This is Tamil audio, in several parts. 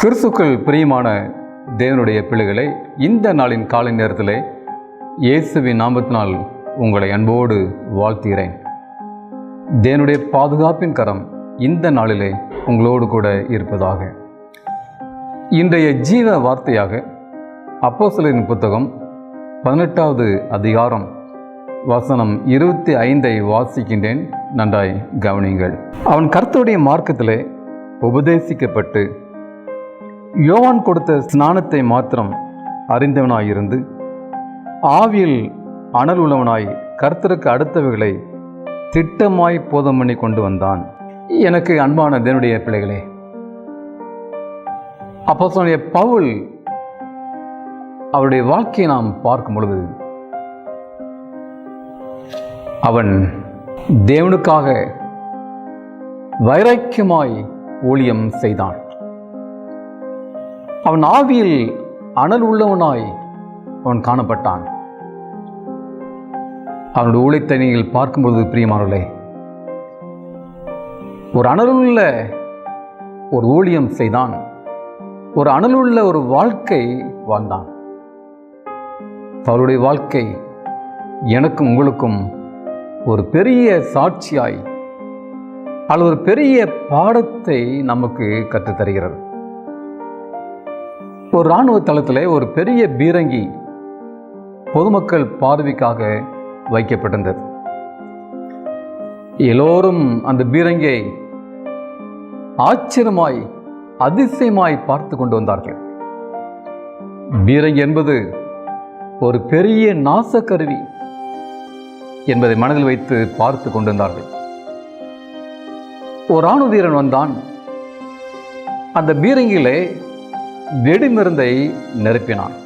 கிறிஸ்துக்கள் பிரியமான தேவனுடைய பிள்ளைகளை இந்த நாளின் காலை நேரத்திலே இயேசுவின் நாமத்தினால் உங்களை அன்போடு வாழ்த்துகிறேன். தேவனுடைய பாதுகாப்பின் கரம் இந்த நாளிலே உங்களோடு கூட இருப்பதாக. இன்றைய ஜீவ வார்த்தையாக அப்போஸ்தலரின் புத்தகம் பதினெட்டாவது அதிகாரம் வசனம் இருபத்தி ஐந்தை வாசிக்கின்றேன். நன்றாய் கவனியுங்கள். அவன் கர்த்தருடைய மார்க்கத்திலே உபதேசிக்கப்பட்டு யோவான் கொடுத்த ஸ்நானத்தை மாத்திரம் அறிந்தவனாயிருந்து ஆவியில் அனல் உள்ளவனாய் கர்த்தருக்கு அடுத்தவைகளை திட்டமாய் போதம் பண்ணி கொண்டு வந்தான். எனக்கு அன்பான தேவனுடைய பிள்ளைகளே அப்போ சொன்ன பவுல் அவருடைய வாழ்க்கையை நாம் பார்க்கும் பொழுது அவன் தேவனுக்காக வைராக்கியமாய் ஊழியம் செய்தான். அவன் ஆவியில் அனல் உள்ளவனாய் அவன் காணப்பட்டான். அவனுடைய ஊழியத்தை நீங்கள் பார்க்கும்போது பிரியமானவர்களே ஒரு அனலுள்ள ஒரு ஊழியம் செய்தான். ஒரு அனலுள்ள ஒரு வாழ்க்கை வாழ்ந்தான். அவருடைய வாழ்க்கை எனக்கும் உங்களுக்கும் ஒரு பெரிய சாட்சியாய் அல்லது ஒரு பெரிய பாடத்தை நமக்கு கற்றுத்தருகிறது. ஒரு இராணுவ தளத்தில் ஒரு பெரிய பீரங்கி பொதுமக்கள் பார்வைக்காக வைக்கப்பட்டிருந்தது. எல்லோரும் அந்த பீரங்கியை ஆச்சரியமாய் அதிசயமாய் பார்த்து கொண்டு வந்தார்கள். பீரங்கி என்பது ஒரு பெரிய நாசக்கருவி என்பதை மனதில் வைத்து பார்த்து கொண்டிருந்தார்கள் ஒரு ராணுவ வீரன் வந்தான். அந்த பீரங்கியிலே வெடிமருந்தை நிரப்பினான்.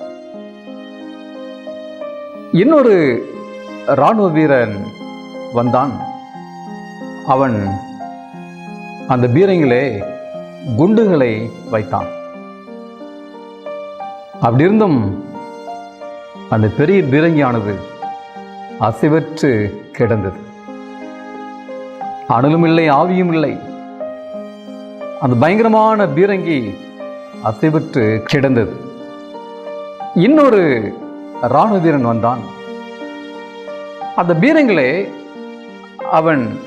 இன்னொரு இராணுவ வீரன் வந்தான். அவன் அந்த பீரங்கிலே குண்டுகளை வைத்தான். அப்படி இருந்தும் அந்த பெரிய பீரங்கியானது அசைவற்று கிடந்தது. அனலும் இல்லை ஆவியும் இல்லை அந்த பயங்கரமான பீரங்கி அசைவற்று கிடந்தது. இன்னொரு இராணுவ வீரன் வந்தான். அந்த வீரங்களே அவன்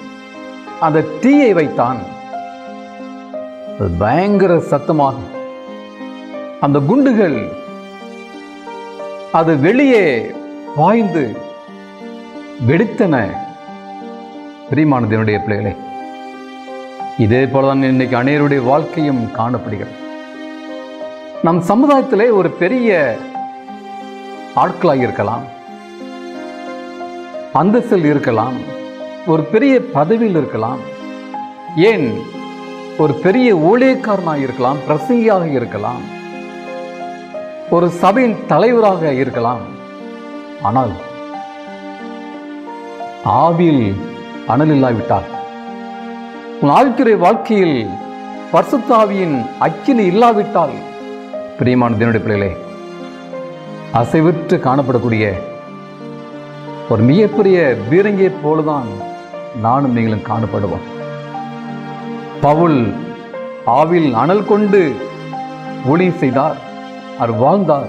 அந்த தீயை வைத்தான். பயங்கர சத்தமாக. அந்த குண்டுகள் அது வெளியே பாய்ந்து வெடித்தன. பிரிமானதனுடைய பிள்ளைகளே இதே போலதான் இன்னைக்கு அனைவருடைய வாழ்க்கையும் காணப்படுகிறது. நம் சமுதாயத்திலே ஒரு பெரிய ஆட்களாக இருக்கலாம். அந்தஸ்தில் இருக்கலாம். ஒரு பெரிய பதவியில் இருக்கலாம். ஏன்? ஒரு பெரிய ஊழியக்காரனாக இருக்கலாம் பிரசங்கியாக இருக்கலாம். ஒரு சபையின் தலைவராக இருக்கலாம். ஆனால் ஆவியில் அனல் இல்லாவிட்டால் உன் ஆவிக்குரிய வாழ்க்கையில் பர்சுத்தாவியின் அக்கினி இல்லாவிட்டால் பிரியமான தேவனுடைய பிள்ளைகளே அசைவிற்று காணப்படக்கூடிய ஒரு மிகப்பெரிய பீரங்கியை போலதான் நானும் நீங்களும் காணப்படுவோம். பவுல் ஆவில் அனல் கொண்டு ஒளி செய்தார் அவர் வாழ்ந்தார்.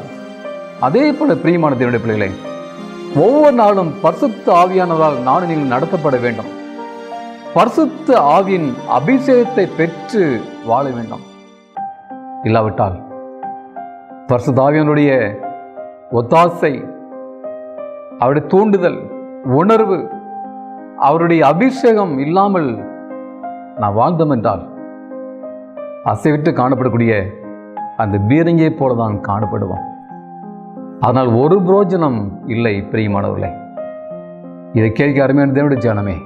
அதே போல பிரியமான தேவனுடைய பிள்ளைகளே ஒவ்வொரு நாளும் பரிசுத்த ஆவியானதால் நானும் நீங்கள் நடத்தப்பட வேண்டும். பரிசுத்த ஆவியின் அபிஷேகத்தை பெற்று வாழ வேண்டும். இல்லாவிட்டால் பரிசுத்த ஒத்தாசை அவருடைய தூண்டுதல் உணர்வு அவருடைய அபிஷேகம் இல்லாமல் நான் வாழ்ந்தோம் என்றால் அசைவிட்டு காணப்படக்கூடிய அந்த பீரங்கியை போல தான் காணப்படுவோம். அதனால் ஒரு புரோஜனம் இல்லை பிரியமானவர்களே. இதை கேட்க அருமையான தேவனுடைய ஜனமே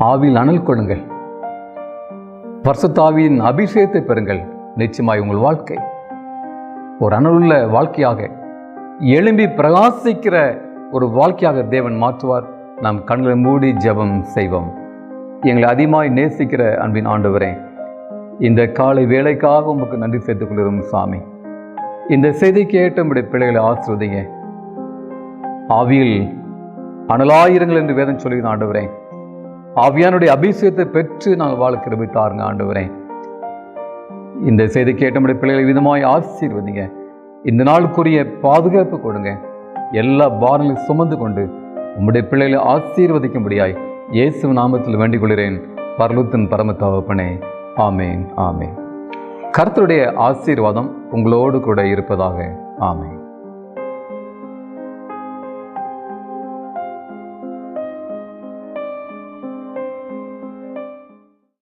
ஆவியில் அனல் கொள்ளுங்கள். பர்சத்தாவியின் அபிஷேகத்தை பெறுங்கள். நிச்சயமாய் உங்கள் வாழ்க்கை ஒரு அனலுள்ள வாழ்க்கையாக எழும்பி பிரகாசிக்கிற ஒரு வாழ்க்கையாக தேவன் மாற்றுவார். நாம் கண்களை மூடி ஜெபம் செய்வோம். எங்களை அதிகமாய் நேசிக்கிற அன்பின் ஆண்டவரே இந்த காலை வேலைக்காக உமக்கு நன்றி சேர்த்துக் கொள்கிறோம் சாமி. இந்த செய்தி கேட்டு நம்முடைய பிள்ளைகளை ஆசிர்வதிங்க. ஆவியில் அனலாயிரங்கள் என்று வேதம் சொல்லுகிற ஆண்டவரேன் ஆவியானுடைய அபிஷேகத்தை பெற்று நாங்கள் வாழ கிருபை தாருங்க இந்த செய்தி கேட்ட முடிய பிள்ளைகளை விதமாய் ஆசீர்வதிங்க. இந்த நாளுக்குரிய பாதுகாப்பு கொடுங்க. எல்லா பாரங்களையும் சுமந்து கொண்டு உம்முடைய பிள்ளைகளை ஆசீர்வதிக்கும்படியாய் இயேசு நாமத்தில் வேண்டிக் கொள்கிறேன் பரலுத்தின் பரமத்தாவப்பனே. ஆமேன் ஆமேன். கர்த்தருடைய ஆசீர்வாதம் உங்களோடு கூட இருப்பதாக. ஆமேன்.